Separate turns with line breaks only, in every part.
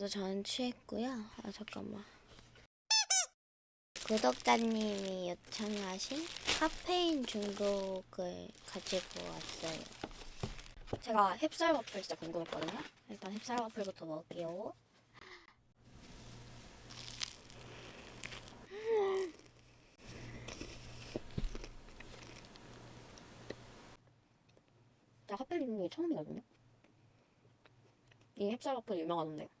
정도 저는 취했고요. 아 잠깐만. 구독자님이 요청하신 카페인 중독을 가지고 왔어요. 제가 햅쌀 와플 진짜 궁금했거든요. 일단 햅쌀 와플부터 먹을게요. 나 카페인 중독이 처음이거든요. 이 햅쌀 와플 유명하던데.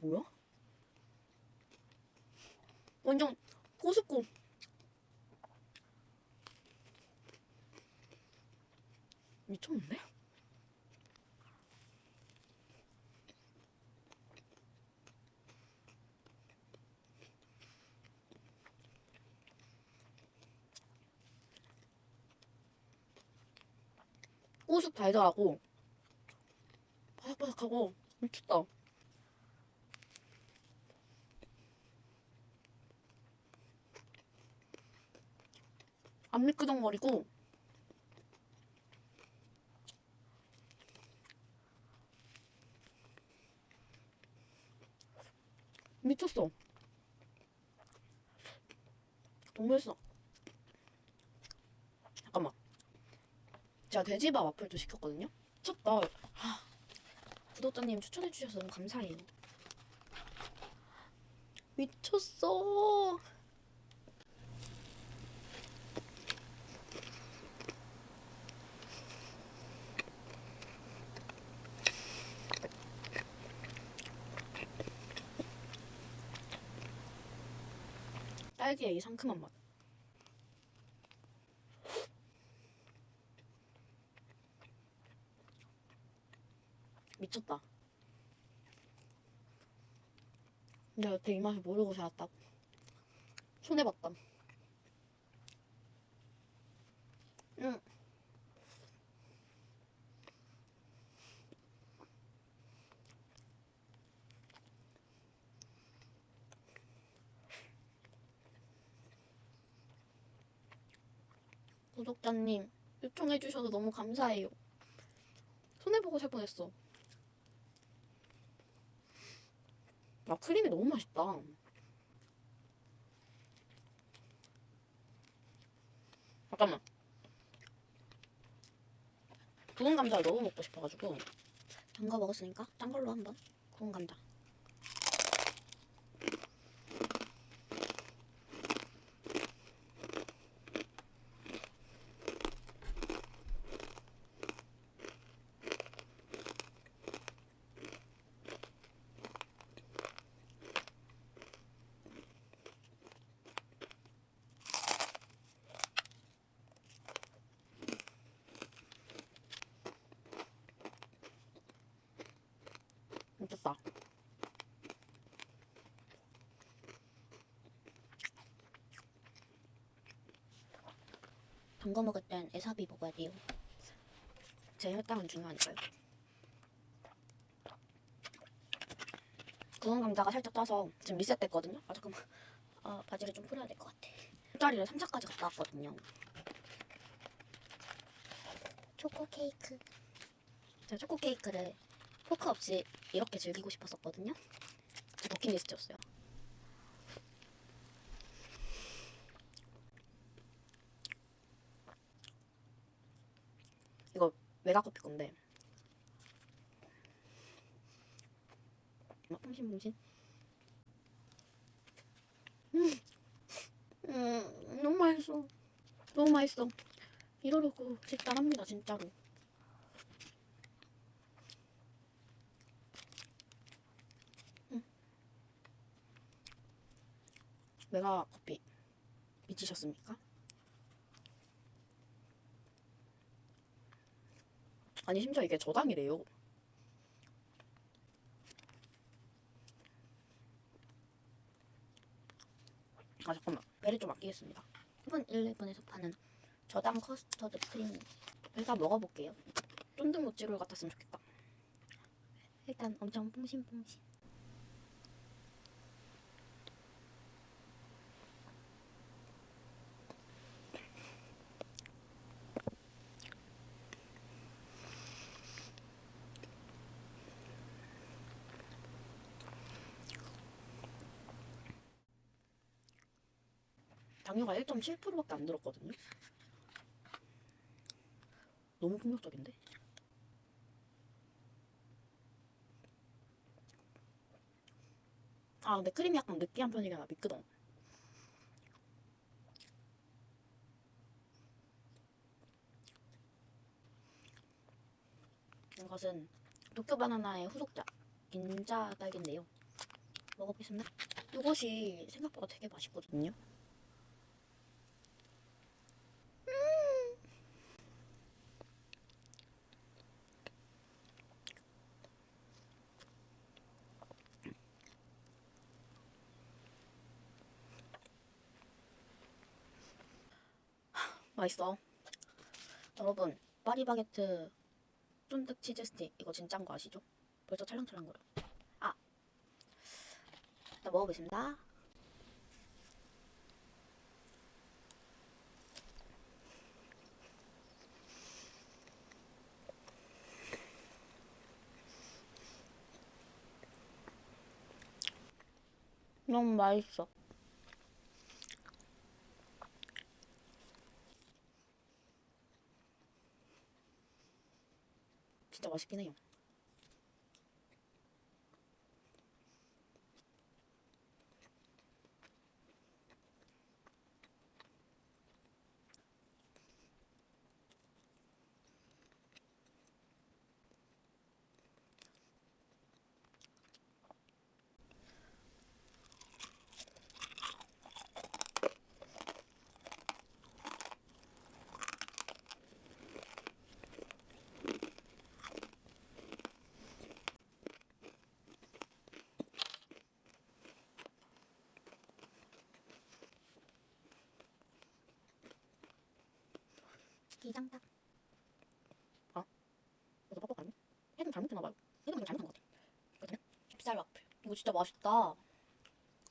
거 뭐야? 완전 고스코. 미쳤는데? 고숙 달달하고 바삭바삭하고 미쳤다. 안 미끄덩거리고 미쳤어. 너무 맛있어. 잠깐만. 제가 돼지밥 와플도 시켰거든요. 미쳤다. 하, 구독자님 추천해 주셔서 너무 감사해요. 미쳤어. 딸기의 이 상큼한 맛. 미쳤다. 내가 여태 이 맛을 모르고 살았다고. 손해봤다. 응. 구독자님 요청해주셔서 너무 감사해요. 손해보고 살 뻔했어. 아 크림이 너무 맛있다. 잠깐만. 구운 감자를 너무 먹고 싶어가지고 단 거 먹었으니까 짠 걸로 한번 구운 감자. 미쳤다. 단거 먹을 땐 에사비 먹어야 돼요. 제 혈당은 중요하니까요. 구운 감자가 살짝 짜서 지금 리셋됐거든요. 아 잠깐만. 아 바지를 좀 풀어야 될 것 같아. 술자리를 3차까지 갔다 왔거든요. 초코 케이크. 제가 초코 케이크를 포크 없이 이렇게 즐기고 싶었었거든요. 제 버킷리스트였어요. 이거 메가커피 건데. 막 퐁신퐁신 음, 음 너무 맛있어. 너무 맛있어. 이러려고 식단합니다 진짜로. 메가 커피 미치셨습니까? 아니 심지어 이게 저당이래요. 아 잠깐만 배를 좀 아끼겠습니다. 1분 1분에서 파는 저당 커스터드 크림 일단 먹어볼게요. 쫀득 모찌롤 같았으면 좋겠다. 일단 엄청 퐁신퐁신. 당류가 1.7%밖에 안 들었거든요. 너무 폭력적인데? 아 근데 크림이 약간 느끼한 편이긴 하다. 미끄덩. 이것은 도쿄 바나나의 후속작 인자 딸기인데요. 먹어보겠습니다. 이것이 생각보다 되게 맛있거든요 맛있어. 여러분, 파리바게트 쫀득 치즈 스틱 이거 진짜인 거 아시죠? 벌써 찰랑찰랑 거려. 아, 나 먹어보겠습니다. 너무 맛있어. 맛있긴 해요. 기장딱. 아, 이거 뻑뻑 아니? 해금 잘못했나봐요. 해금 좀 잘못한 것 같아. 그렇다면 찹쌀 와플. 이거 진짜 맛있다.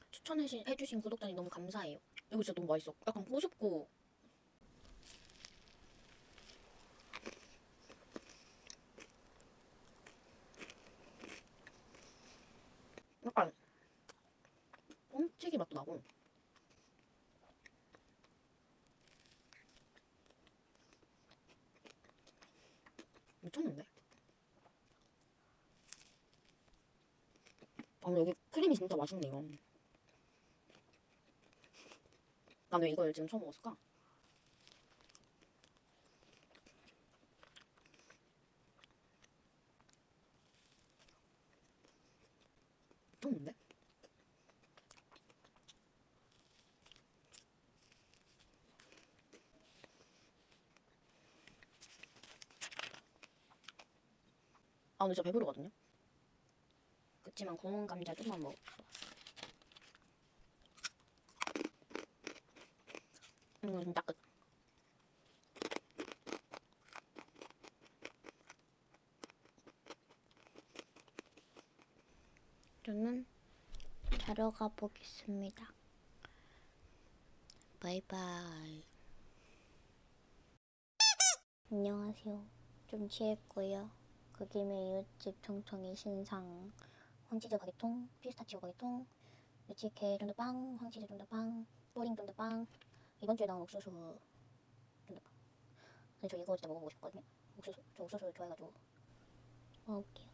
추천해주신 구독자님 너무 감사해요. 이거 진짜 너무 맛있어. 약간 고습고. 약간 뻥튀기 맛도 나고. 미쳤는데? 아, 근데 여기 크림이 진짜 맛있네요. 난 왜 이걸 지금 처음 먹었을까? 미쳤는데? 아, 근데 진짜 배부르거든요? 그치만 구운 감자 좀만 먹어. 음, 진짜 끝. 저는 자러 가보겠습니다. 바이바이. 안녕하세요. 좀 취했고요. 그 김에 이웃집 청청이 신상 황치즈 가게통, 피스타치오 가게통, 뮤치케 쫀득빵, 황치즈 쫀득빵, 뿌링 쫀득빵 이번 주에 나온 옥수수 쫀득빵. 근데 저 이거 진짜 먹어보고 싶거든요. 옥수수, 저 옥수수 좋아해가지고. 먹어볼게요.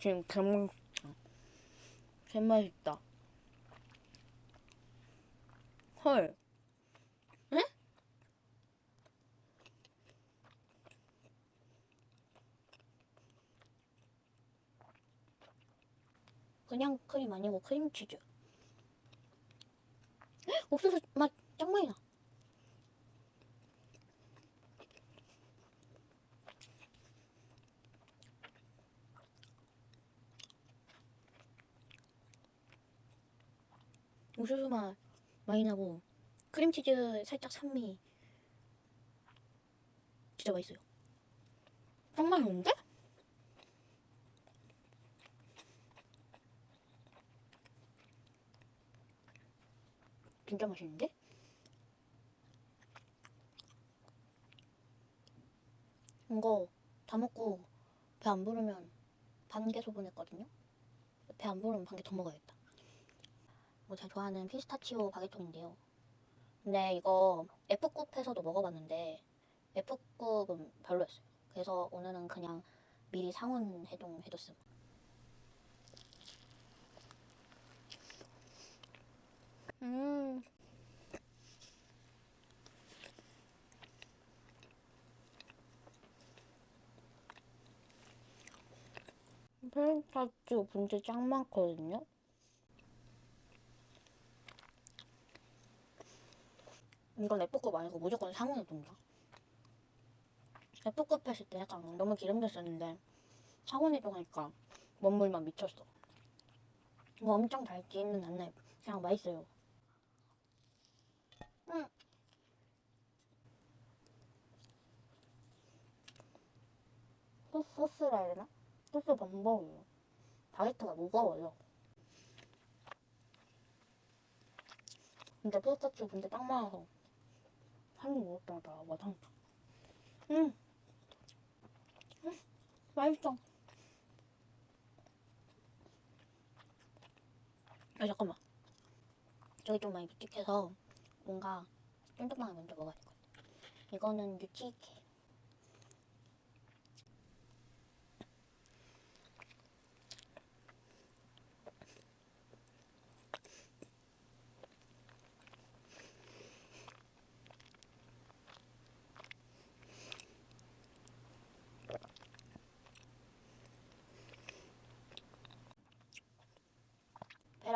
지금 개맛 개맛있다. 헐. 에? 그냥 크림 아니고 크림치즈. 헉, 옥수수 맛 옥수수 맛 많이 나고 크림치즈 살짝 산미 진짜 맛있어요 정말 좋은데? 진짜 맛있는데? 이거 다 먹고 배 안 부르면 반 개 소분했거든요? 배 안 부르면 반 개 더 먹어야겠다 뭐 제가 좋아하는 피스타치오 바게통인데요. 근데 이거 F급에서도 먹어봤는데 F급은 별로였어요. 그래서 오늘은 그냥 미리 상온 해동해뒀음. 음. 피스타치오 분재 짱 많거든요. 이건 F급 아니고 무조건 상온에 둔다. F급 했을 때 약간 너무 기름졌었는데 상온에 둬가니까 먹물만 미쳤어. 뭐 엄청 달지는 않네. 그냥 맛있어요. 응. 소- 소스라 해야 되나? 소스 범벅이에요. 바게트가 무거워요. 근데 피스타치오 근데 딱 많아서 한입 먹었다가 와닿다. 음. 음. 맛있어. 아 잠깐만. 저기 좀 많이 묵직해서 뭔가 쫀득함을 먼저 먹어야 될 것 같아. 이거는 유치케.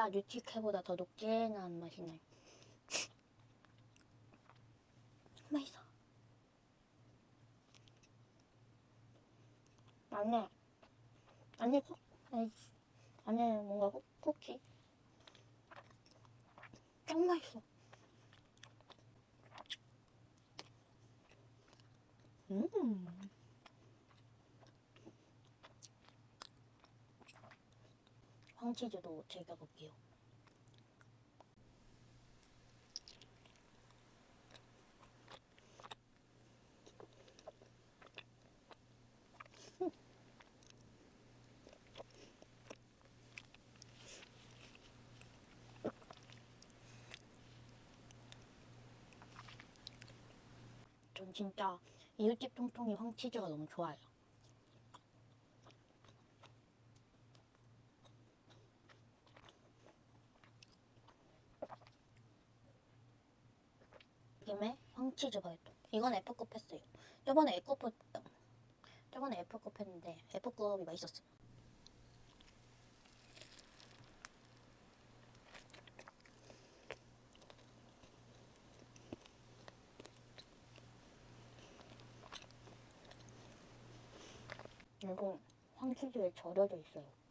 베라 뉴치케보다 더 녹진한 맛이 나요. 맛있어. 안에 안에 코 아니, 안에 뭔가 코, 쿠키 짱 맛있어. 음. 황치즈도 즐겨볼게요. 전 진짜 이웃집 통통이 황치즈가 너무 좋아요. 김에 황치즈 바게트. 이건 F급 했어요. 저번에 F급 저번에 F급 했는데 F급이 맛있었어요. 이거 황치즈에 절여져 있어요.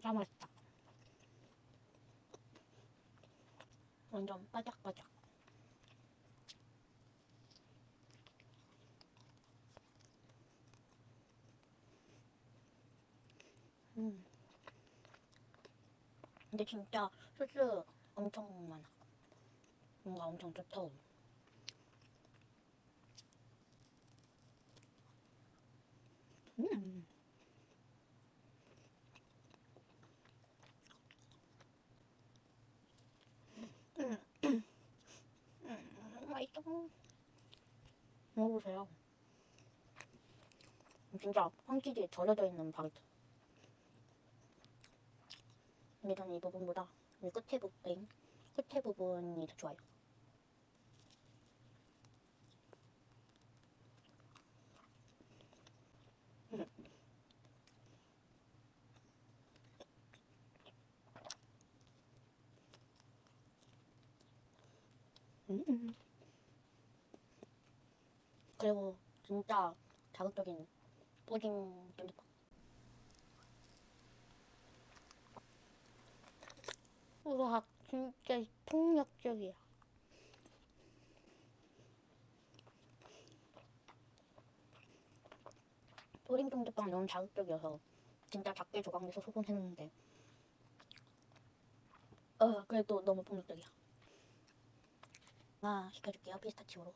진짜 맛있다. 완전 바삭바삭. 음. 근데 진짜 소스 엄청 많아. 뭔가 엄청 좋다고. 음. 맛있어. 먹어보세요. 진짜 황치즈에 절여져 있는 바게트. 근데 저는 이 부분보다 이 끝에 부분, 끝에 부분이 더 좋아요. 음. 그리고 진짜 자극적인 푸딩 쫀득함. 우와 진짜 폭력적이야. 푸딩 쫀득함 너무 자극적이어서 진짜 작게 조각내서 소분했는데 어 그래도 너무 폭력적이야 아 시켜줄게요 피스타치오로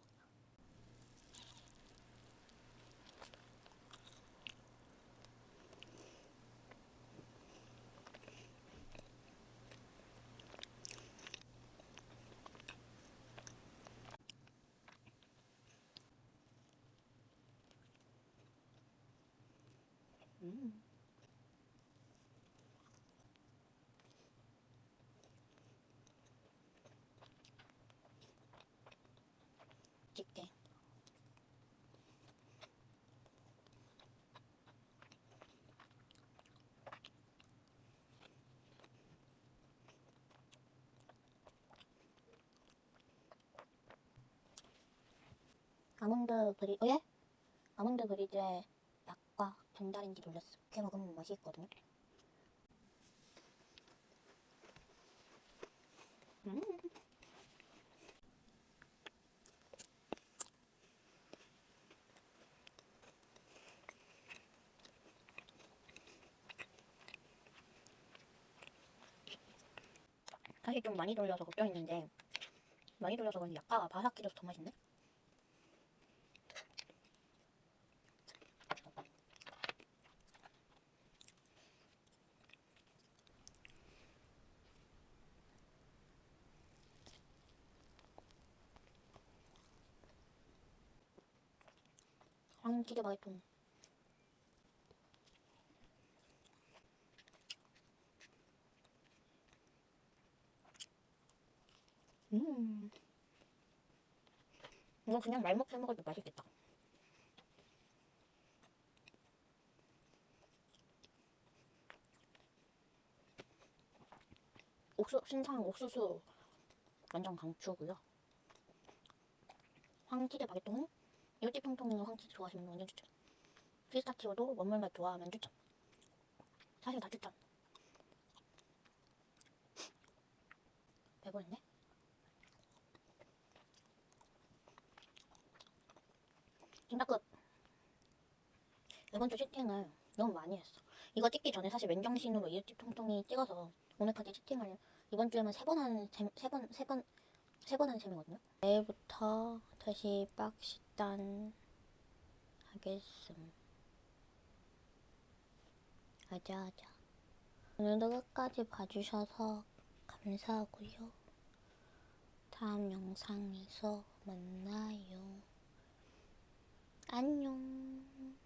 음. 찍게 아몬드 브리 어 예? 아몬드 브리즈에 약과 전자레인지 돌렸어. 이렇게 먹으면 맛이 있거든요. 음. 사실 좀 많이 돌려서 걱정했는데 많이 돌려서 그런지 약과가 바삭해져서 더 맛있네. 아, 기대 바게통. 음. 이거 그냥 말먹 해 먹어도 맛있겠다. 옥수 신상 옥수수 완전 강추고요. 황치대 바게통은 통통이는 황치 좋아하시면 완전 추천. 피스타치오도 원물 맛 좋아하면 추천. 사실 다 추천. 진짜 끝. 이번 주 치팅을 너무 많이 했어. 이거 찍기 전에 사실 맨정신으로 이웃집 통통이 찍어서 오늘까지 치팅을 이번 주에만 세번 한, 셈- 세 번, 세 번, 세번한 셈이거든요. 내일부터 다시 빡식단 하겠음. 아자아자. 오늘도 끝까지 봐주셔서 감사하고요. 다음 영상에서 만나요. 안녕.